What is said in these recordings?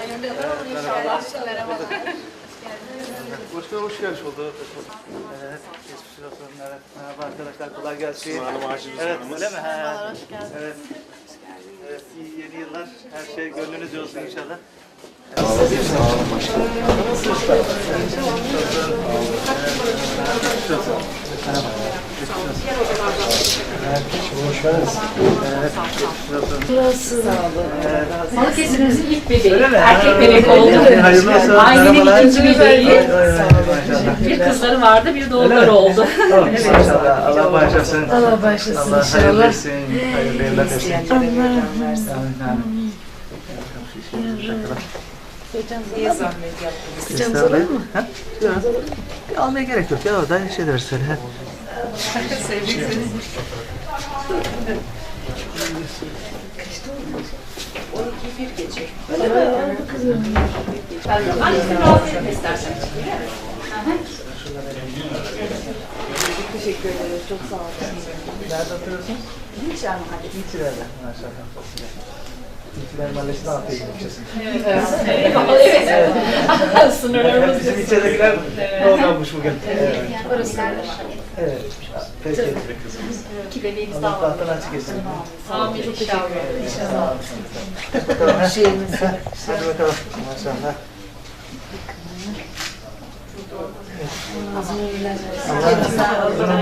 Hayırlı olsun inşallah. Merhabalar. Başkanım hoş gelmiş oldu. Evet, geçmiş olsun. Evet, merhaba arkadaşlar, kolay gelsin. Evet, öyle mi? Ha. Evet. Evet, iyi yeni yıllar. Her şey gönlünüzce olsun inşallah. Balıkesir'imizin ilk bebeği. Öyle mi? Erkek bebek oldu. Hayırlı olsun. Ailenin ikinci bebeği. Bir kızları vardı, bir de oğulları oldu. Tamam, maşallah. Allah bağışlasın. Allah bağışlasın Allah hayırlı inşallah. etsin. Hayırlı evlat etsin. Amin, amin. Niye zahmet yaptınız? Mu? Ha? Yok. Almaya gerek yok ya orada şeyler söyle. ha. Sevdiyseniz. bir geçer. Hangisini rahatsız etme istersen. Teşekkür ederim. Çok sağ olun. Nerede oturuyorsun? Hiç anlamadım. İlçilerde. Maşallah. Güzel. İlçiler mahallesinde afiyet ilçesi. Evet, evet. Sınırlarımız Bizim ilçedekiler doğmamış bugün. Evet. Burası. Evet. Peki. İki bebeğimiz daha var. tahtını açık etsin. Amin inşallah. Bakalım. Şeyimiz. Hadi bakalım. Maşallah.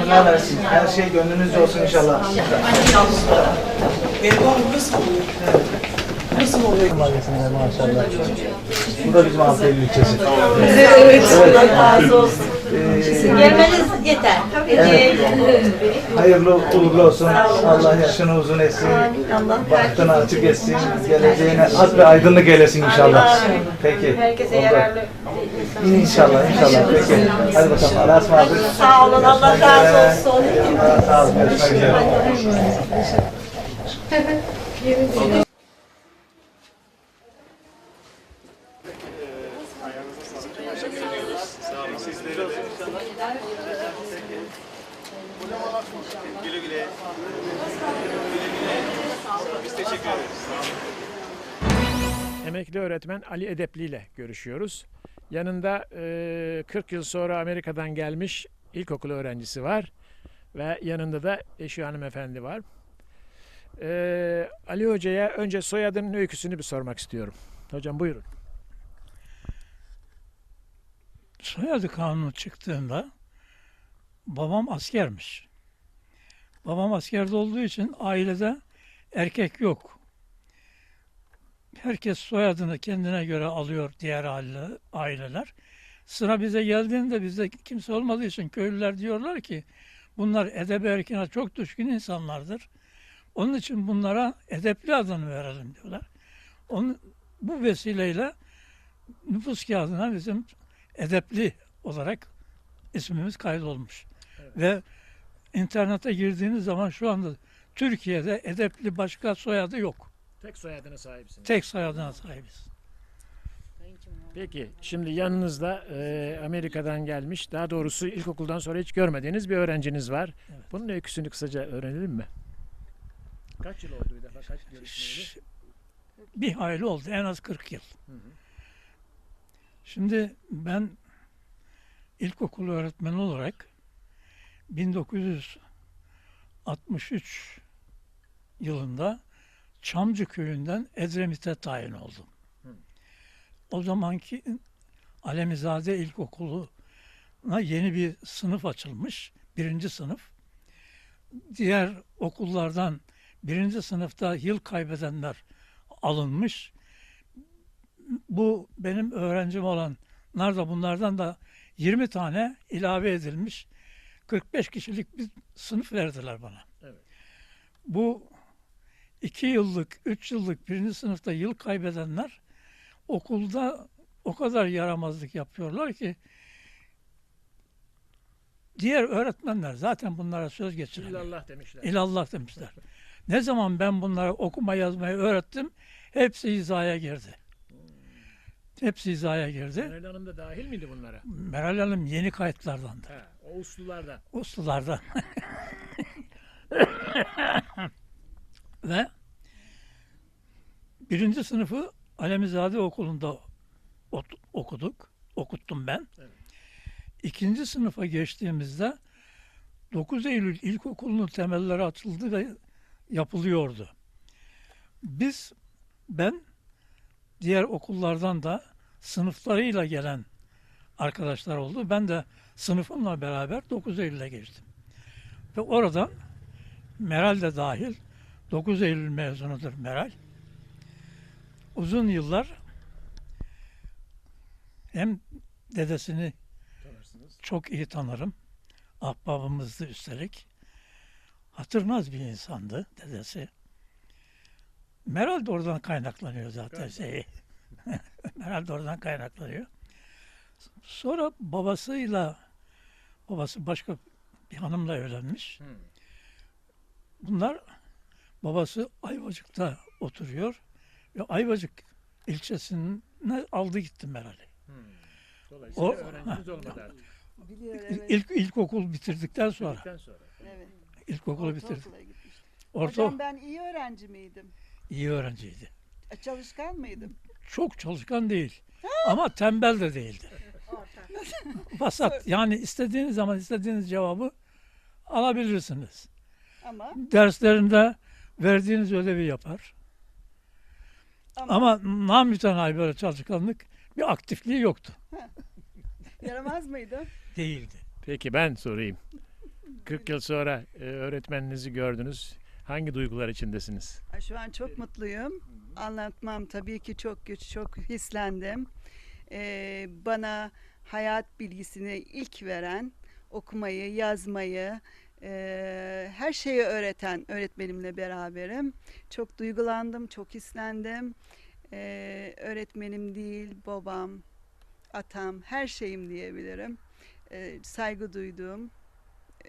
Allah versin. Her şey gönlünüzce olsun inşallah. Benim oğlum burası mı? Burası mı oluyor? Maşallah. Bu da bizim Afiyeli ilçesi. Evet. Allah razı olsun. Ee, Gelmeniz yeter. Hayırlı uğurlu olsun. Allah yaşını uzun etsin. Bahtını açık etsin. Geleceğine az ve aydınlık eylesin inşallah. Peki. Herkese yararlı. İnşallah inşallah. Peki. Hadi bakalım. Allah'a ısmarladık. Sağ olun, Allah razı olsun. Sağ olun. Görüşmek üzere. Güle güle. Biz teşekkür ederiz. Emekli öğretmen Ali Edepli ile görüşüyoruz. Yanında e, 40 yıl sonra Amerika'dan gelmiş ilkokul öğrencisi var ve yanında da eşi hanımefendi var. E, Ali Hoca'ya önce soyadının öyküsünü bir sormak istiyorum. Hocam buyurun. soyadı kanunu çıktığında babam askermiş. Babam askerde olduğu için ailede erkek yok. Herkes soyadını kendine göre alıyor diğer aile, aileler. Sıra bize geldiğinde bizde kimse olmadığı için köylüler diyorlar ki bunlar edebe erkene çok düşkün insanlardır. Onun için bunlara edepli adını verelim diyorlar. Onun, bu vesileyle nüfus kağıdına bizim edepli olarak ismimiz kaydolmuş. Ve internete girdiğiniz zaman şu anda Türkiye'de edepli başka soyadı yok. Tek soyadına sahipsiniz. Tek soyadına sahibiz. Peki şimdi yanınızda e, Amerika'dan gelmiş daha doğrusu ilkokuldan sonra hiç görmediğiniz bir öğrenciniz var. Evet. Bunun öyküsünü kısaca öğrenelim mi? Kaç yıl oldu bir defa? Kaç görüşmeyeli? Bir hayli oldu. En az 40 yıl. Hı hı. Şimdi ben ilkokul öğretmeni olarak 1963 yılında Çamcı köyünden Edremit'e tayin oldum. Hı. O zamanki Alemizade İlkokulu'na yeni bir sınıf açılmış. Birinci sınıf. Diğer okullardan birinci sınıfta yıl kaybedenler alınmış. Bu benim öğrencim olanlar da bunlardan da 20 tane ilave edilmiş. 45 kişilik bir sınıf verdiler bana. Evet. Bu iki yıllık, üç yıllık birinci sınıfta yıl kaybedenler okulda o kadar yaramazlık yapıyorlar ki diğer öğretmenler zaten bunlara söz geçiremiyor. İllallah demişler. İlallah demişler. Ne zaman ben bunlara okuma yazmayı öğrettim, hepsi hizaya girdi. Hepsi hizaya girdi. Meral Hanım da dahil miydi bunlara? Meral Hanım yeni kayıtlardandı. Ha, o uslularda. Ve birinci sınıfı Alemizade Okulu'nda okuduk. Okuttum ben. İkinci sınıfa geçtiğimizde 9 Eylül İlkokulu'nun temelleri atıldı ve yapılıyordu. Biz, ben diğer okullardan da sınıflarıyla gelen arkadaşlar oldu. Ben de sınıfımla beraber 9 Eylül'e geçtim. Ve oradan Meral de dahil 9 Eylül mezunudur Meral. Uzun yıllar hem dedesini çok iyi tanırım. Ahbabımızdı üstelik. Hatırnaz bir insandı dedesi. Meral de oradan kaynaklanıyor zaten şey. Meral de oradan kaynaklanıyor. Sonra babasıyla babası başka bir hanımla evlenmiş. Bunlar babası Ayvacık'ta oturuyor ve Ayvacık ilçesine aldı gitti Meral'i. Dolayısıyla O- öğrenciniz olmadı artık. Biliyor evet. İlk ilkokul bitirdikten sonra Bitirdikten sonra. evet. ilkokulu bitirdi. Ortaokula gitmiştim. Orta Hocam ben iyi öğrenci miydim? iyi öğrenciydi. E, Çalışkan mıydım? Çok çalışkan değil. Ama tembel de değildi. Vasat. Yani istediğiniz zaman istediğiniz cevabı alabilirsiniz. Ama Derslerinde verdiğiniz ödevi yapar. ama, Ama namütenayi böyle çalışkanlık bir aktifliği yoktu. yaramaz mıydım? Değildi. Peki ben sorayım. 40 yıl sonra e, öğretmeninizi gördünüz. Hangi duygular içindesiniz? Ay, Şu an çok mutluyum. Anlatmam tabii ki çok güç, çok hislendim. Ee, bana hayat bilgisini ilk veren, okumayı, yazmayı, e, her şeyi öğreten öğretmenimle beraberim. Çok duygulandım, çok hislendim. Ee, öğretmenim değil, babam, atam, her şeyim diyebilirim. Ee, saygı duyduğum.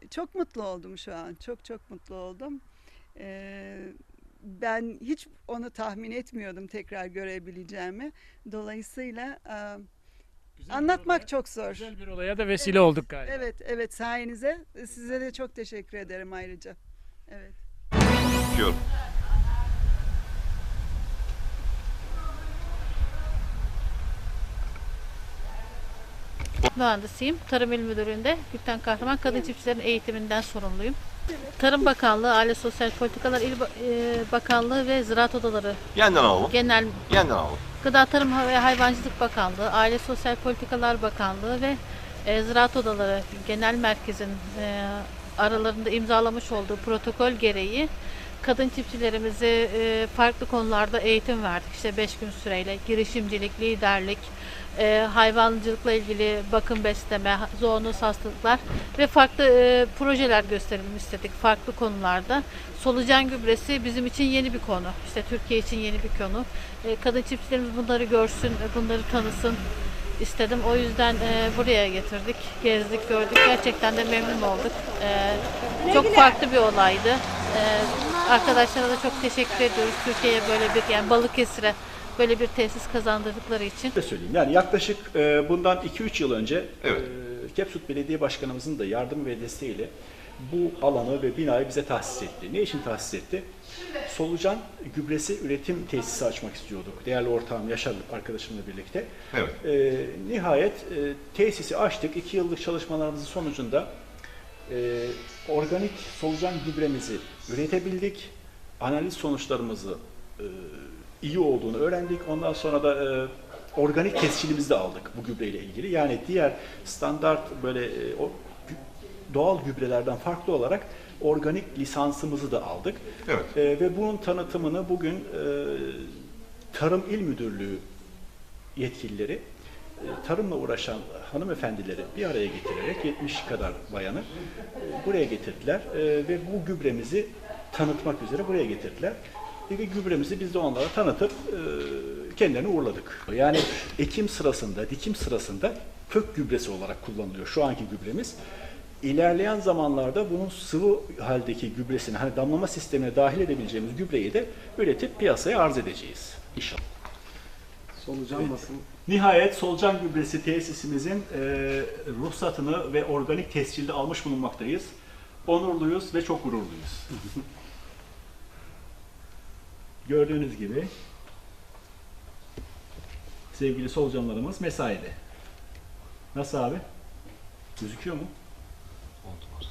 Çok mutlu oldum şu an, çok çok mutlu oldum. Ee, ben hiç onu tahmin etmiyordum tekrar görebileceğimi. Dolayısıyla e, Güzel anlatmak olaya- çok zor. Güzel bir olaya da vesile olduk galiba. Evet, evet sayenize. Size de çok teşekkür ederim ayrıca. Evet. diyorum. Mühendisiyim. Tarım İl Müdürlüğü'nde Gülten Kahraman Kadın Çiftçilerin eğitiminden sorumluyum. Tarım Bakanlığı, Aile Sosyal Politikalar İl Ba- e, Bakanlığı ve Ziraat Odaları Yeniden alalım. Genel Yeniden alalım. Gıda Tarım ve Hayvancılık Bakanlığı, Aile Sosyal Politikalar Bakanlığı ve e, Ziraat Odaları Genel Merkez'in e, aralarında imzalamış olduğu protokol gereği kadın çiftçilerimize e, farklı konularda eğitim verdik. İşte 5 gün süreyle girişimcilik, liderlik, e, hayvancılıkla ilgili bakım besleme, zoonoz hastalıklar ve farklı e, projeler gösterelim istedik farklı konularda. Solucan gübresi bizim için yeni bir konu. İşte Türkiye için yeni bir konu. E, kadın çiftçilerimiz bunları görsün, bunları tanısın istedim. O yüzden e, buraya getirdik, gezdik, gördük. Gerçekten de memnun olduk. E, çok farklı bir olaydı. E, arkadaşlara da çok teşekkür ediyoruz. Türkiye'ye böyle bir, yani Balıkesir'e böyle bir tesis kazandırdıkları için. Şöyle söyleyeyim. Yani yaklaşık e, bundan 2-3 yıl önce Evet. e, Kepsut Belediye Başkanımızın da yardım ve desteğiyle bu alanı ve binayı bize tahsis etti. Ne için tahsis etti? Solucan gübresi üretim tesisi açmak istiyorduk. Değerli ortağım Yaşar arkadaşımla birlikte. Evet. E, nihayet e, tesisi açtık. 2 yıllık çalışmalarımızın sonucunda e, organik solucan gübremizi üretebildik. Analiz sonuçlarımızı e, iyi olduğunu öğrendik. Ondan sonra da e, organik tescilimizi de aldık bu gübreyle ilgili. Yani diğer standart böyle e, o doğal gübrelerden farklı olarak organik lisansımızı da aldık. Evet. E, ve bunun tanıtımını bugün e, Tarım İl Müdürlüğü yetkilileri e, tarımla uğraşan hanımefendileri bir araya getirerek 70 kadar bayanı e, buraya getirdiler E, ve bu gübremizi tanıtmak üzere buraya getirdiler. Ve gübremizi biz de onlara tanıtıp e, kendilerini uğurladık. Yani ekim sırasında, dikim sırasında kök gübresi olarak kullanılıyor şu anki gübremiz. İlerleyen zamanlarda bunun sıvı haldeki gübresini, hani damlama sistemine dahil edebileceğimiz gübreyi de üretip piyasaya arz edeceğiz inşallah. Solucan basın. Nihayet solucan gübresi tesisimizin e, ruhsatını ve organik tescilde almış bulunmaktayız. Onurluyuz ve çok gururluyuz. Gördüğünüz gibi sevgili solucanlarımız mesaide. Nasıl abi? Gözüküyor mu? Oldu.